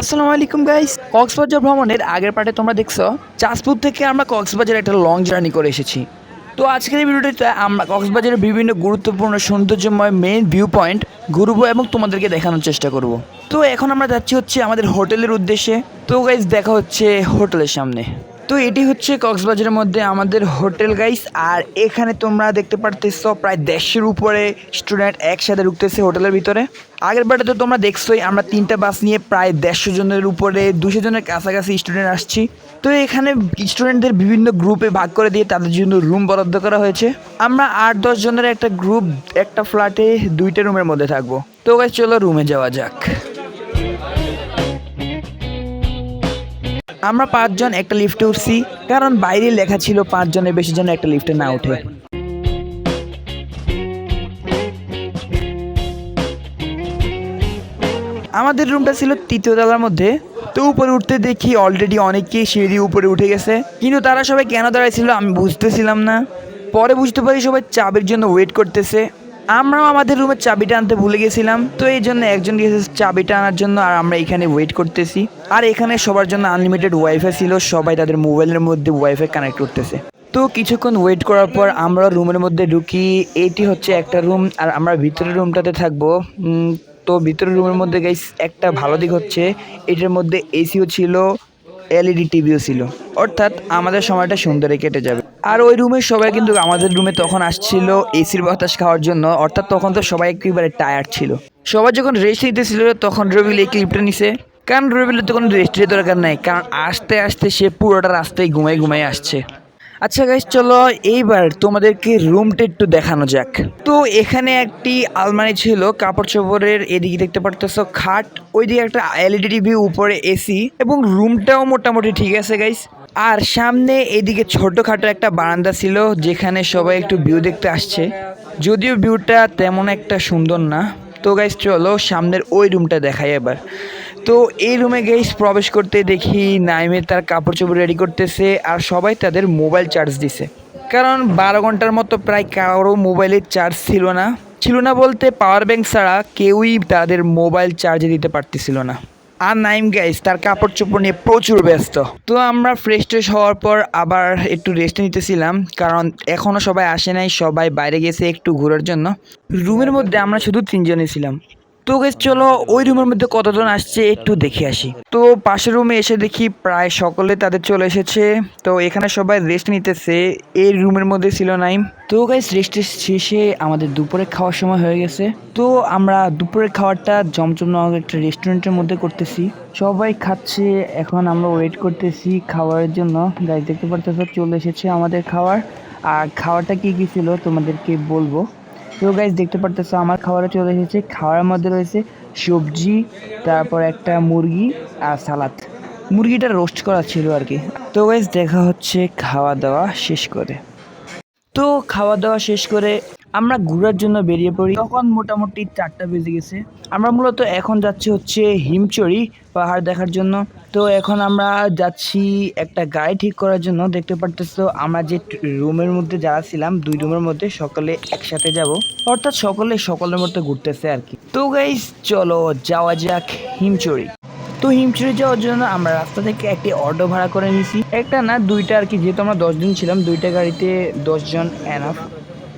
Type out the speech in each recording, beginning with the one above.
আসসালামু আলাইকুম গাইস কক্সবাজার ভ্রমণের আগের পার্টে তোমরা দেখছ, চাঁদপুর থেকে আমরা কক্সবাজারে একটা লং জার্নি করে এসেছি। তো আজকের এই ভিডিওটিতে আমরা কক্সবাজারের বিভিন্ন গুরুত্বপূর্ণ, সৌন্দর্যময় মেন ভিউ পয়েন্ট ঘুরবো এবং তোমাদেরকে দেখানোর চেষ্টা করব। তো এখন আমরা যাচ্ছি হচ্ছে আমাদের হোটেলের উদ্দেশ্যে। তো গাইস দেখা হচ্ছে হোটেলের সামনে। তো এটি হচ্ছে কক্সবাজারের মধ্যে আমাদের হোটেল গাইস আর এখানে তোমরা দেখতে পারতেছ, প্রায় দেড়শোর উপরে স্টুডেন্ট একসাথে ঢুকতেছে হোটেলের ভিতরে। আগের বারে তো তোমরা দেখছোই, আমরা তিনটা বাস নিয়ে প্রায় দেড়শো জনের উপরে দুশো জনের কাছাকাছি স্টুডেন্ট আসছি। তো এখানে স্টুডেন্টদের বিভিন্ন গ্রুপে ভাগ করে দিয়ে তাদের জন্য রুম বরাদ্দ করা হয়েছে। আমরা আট, দশ জনের একটা গ্রুপ একটা ফ্ল্যাটে দুইটা রুমের মধ্যে থাকব। তো চলো রুমে যাওয়া যাক। আমরা পাঁচজন একটা লিফটে উঠছি, কারণ বাইরে লেখা ছিল পাঁচজনের বেশি জন একটা লিফটে না উঠে। আমাদের রুমটা ছিল তৃতীয় তলার মধ্যে, তো উপরে উঠতে দেখি অলরেডি অনেকেই সিঁড়ি উপরে উঠে গেছে। কিন্তু তারা সবাই কেন দাঁড়াইছিল আমি বুঝতেছিলাম না। পরে বুঝতে পারি সবাই চাবির জন্য ওয়েট করতেছে। আমরাও আমাদের রুমের চাবিটা আনতে ভুলে গেছিলাম, তো এই জন্য একজন গেছে চাবিটা আনার জন্য আর আমরা এখানে ওয়েট করতেছি। আর এখানে সবার জন্য আনলিমিটেড ওয়াইফাই ছিল, সবাই তাদের মোবাইলের মধ্যে ওয়াইফাই কানেক্ট করতেছে। তো কিছুক্ষণ ওয়েট করার পর আমরা রুমের মধ্যে ঢুকি, এটি হচ্ছে একটা রুম আর আমরা ভিতরের রুমটাতে থাকব। তো ভিতরের রুমের মধ্যে গাইস একটা ভালো দিক হচ্ছে, এটার মধ্যে এসিও ছিল এলইডি টিভিও ছিল। অর্থাৎ আমাদের সময়টা সুন্দরে কেটে যাবে। আর ওই রুমের সবাই কিন্তু আমাদের রুমে তখন আসছিল এসির বাতাস খাওয়ার জন্য। অর্থাৎ তখন তো সবাই একেবারে টায়ার্ড ছিল। সবাই যখন রেস্ট নিতেছিল, তখন রবিল এই ক্লিপটা নিছে। কারণ রবিলের তো কোনো রেস্টের দরকার নাই। কারণ আসতে আসতে সে পুরোটা রাস্তায় ঘুমাই ঘুমাই আসছে। আচ্ছা গাইস চলো এইবার তোমাদেরকে রুমটা একটু দেখানো যাক। তো এখানে একটি আলমারি ছিল কাপড় চোপড়ের এদিকে দেখতে পারতেছো খাট, ওইদিকে একটা এলইডি টিভি উপরে এসি এবং রুমটাও মোটামুটি ঠিক আছে গাইস আর সামনে এদিকে ছোটোখাটো একটা বারান্দা ছিল, যেখানে সবাই একটু ভিউ দেখতে আসছে। যদিও ভিউটা তেমন একটা সুন্দর না। তো গাইস চলো সামনের ওই রুমটা দেখাই এবার। তো এই রুমে গেইস প্রবেশ করতে দেখি নাইমে তার কাপড় চোপড় রেডি করতেছে আর সবাই তাদের মোবাইল চার্জ দিছে। কারণ বারো ঘণ্টার মতো প্রায় কারও মোবাইলের চার্জ ছিল না। ছিল না বলতে পাওয়ার ব্যাংক ছাড়া কেউই তাদের মোবাইল চার্জে দিতে পারতেছিল না। আর নাইম গাইস তার কাপড় চোপড় নিয়ে প্রচুর ব্যস্ত। তো আমরা ফ্রেশ ট্রেশ হওয়ার পর আবার একটু রেস্ট নিতেছিলাম, কারণ এখনও সবাই আসে নাই, সবাই বাইরে গেছে একটু ঘোরার জন্য। রুমের মধ্যে আমরা শুধু তিনজনই ছিলাম। তো গেস চলো ওই রুমের মধ্যে কতজন আসছে একটু দেখে আসি। তো পাশের রুমে এসে দেখি প্রায় সকলে তাদের চলে এসেছে। তো এখানে সবাই রেস্ট নিতেছে, এই রুমের মধ্যে ছিল নাই তো গাইস রেস্টের শেষে আমাদের দুপুরে খাওয়ার সময় হয়ে গেছে। তো আমরা দুপুরের খাবারটা জমজম নামক একটা রেস্টুরেন্টের মধ্যে করতেছি। সবাই খাচ্ছে, এখন আমরা ওয়েট করতেছি খাবারের জন্য। গাইস দেখতে পারতেছো, চলে এসেছে আমাদের খাবার। আর খাবারটা কি কি ছিল তোমাদেরকে বলব। তো গাইজ দেখতে পারতেছো, আমার খাবারে চলে এসেছে। খাওয়ার মধ্যে রয়েছে সবজি, তারপর একটা মুরগি আর সালাদ। মুরগিটা রোস্ট করা ছিল আর কি। তো গাইজ দেখা হচ্ছে খাওয়া দাওয়া শেষ করে। তো খাওয়া দাওয়া শেষ করে আমরা ঘোরার জন্য বেরিয়ে পড়ি। তখন মোটামুটি চারটা বেজে গেছে। আমরা মূলত এখন যাচ্ছি হচ্ছে হিমচড়ি পাহাড় দেখার জন্য। তো এখন আমরা যাচ্ছি একটা গাড়ি ঠিক করার জন্য। দেখতে পারতেছো, আমরা যে রুমের মধ্যে যারা ছিলাম, দুই রুমের মধ্যে সকলে একসাথে যাব। অর্থাৎ সকলে সকলের মধ্যে ঘুরতেছে আর কি। তো গাইস চলো যাওয়া যাক হিমচড়ি তো হিমচুরি যাওয়ার জন্য আমরা রাস্তা থেকে একটি অটো ভাড়া করে নিয়েছি একটা না, দুইটা আর কি, যেহেতু আমরা দশ দিন ছিলাম, দুইটা গাড়িতে দশজন এনাফ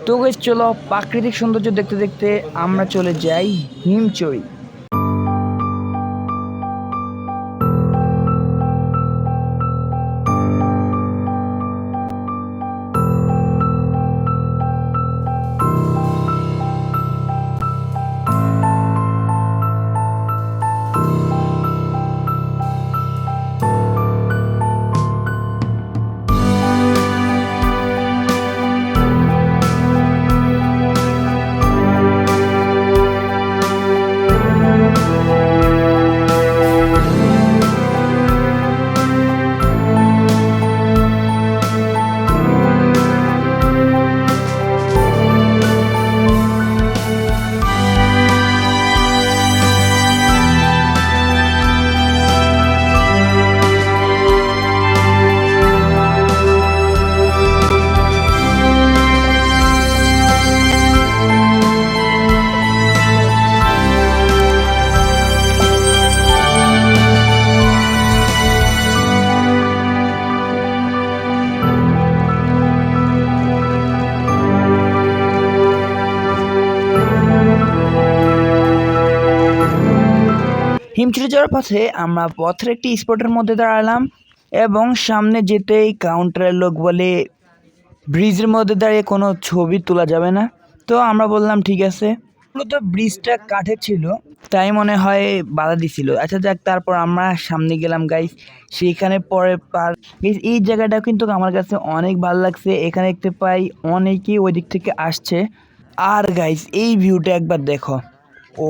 তো চলো, প্রাকৃতিক সৌন্দর্য দেখতে দেখতে আমরা চলে যাই হিমচড়ি গেম ছুটে যাওয়ার পথে আমরা পথের একটি স্পটের মধ্যে দাঁড়ালাম এবং সামনে যেতেই কাউন্টারের লোক বলে ব্রিজের মধ্যে দাঁড়িয়ে কোনো ছবি তোলা যাবে না। তো আমরা বললাম, ঠিক আছে। মূলত ব্রিজটা কাঠের ছিল, তাই মনে হয় বাধা দিছিল। আচ্ছা যাক, তারপর আমরা সামনে গেলাম গাইস সেইখানে পরে পার এই জায়গাটা কিন্তু আমার কাছে অনেক ভালো লাগছে। এখানে দেখতে পাই অনেকেই ওই দিক থেকে আসছে। আর গাইস এই ভিউটা একবার দেখো। ও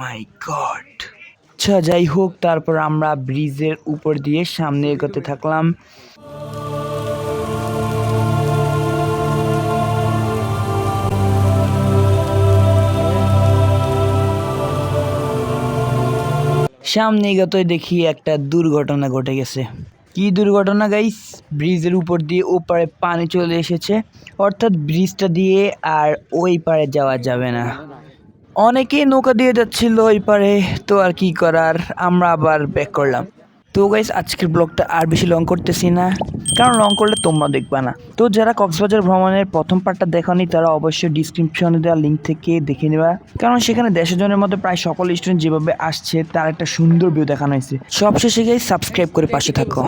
মাই গড আচ্ছা যাই হোক, তারপর আমরা ব্রিজের উপর দিয়ে সামনে এগোতে থাকলাম। সামনে এগোতেই দেখি একটা দুর্ঘটনা ঘটে গেছে। কি দুর্ঘটনা গাইস ব্রিজের উপর দিয়ে ওপারে পানি চলে এসেছে। অর্থাৎ ব্রিজটা দিয়ে আর ওই পারে যাওয়া যাবে না। অনেকেই নৌকা দিয়ে যাচ্ছিল ওই পারে, তো আর কি করার, আমরা আবার ব্যাক করলাম। তো গাইস আজকের ব্লগটা আর বেশি লং করতেছি না, কারণ লং করলে তোমরা দেখবা না। তো যারা কক্সবাজার ভ্রমণের প্রথম পার্টটা দেখনি, তারা অবশ্যই ডিসক্রিপশনে দেওয়া লিঙ্ক থেকে দেখে নেবা। কারণ সেখানে দেশের জনের মধ্যে প্রায় সকল স্টুডেন্ট যেভাবে আসছে, তার একটা সুন্দর ভিউ দেখানো হয়েছে। সবশেষে গাইস সাবস্ক্রাইব করে পাশে থাকো।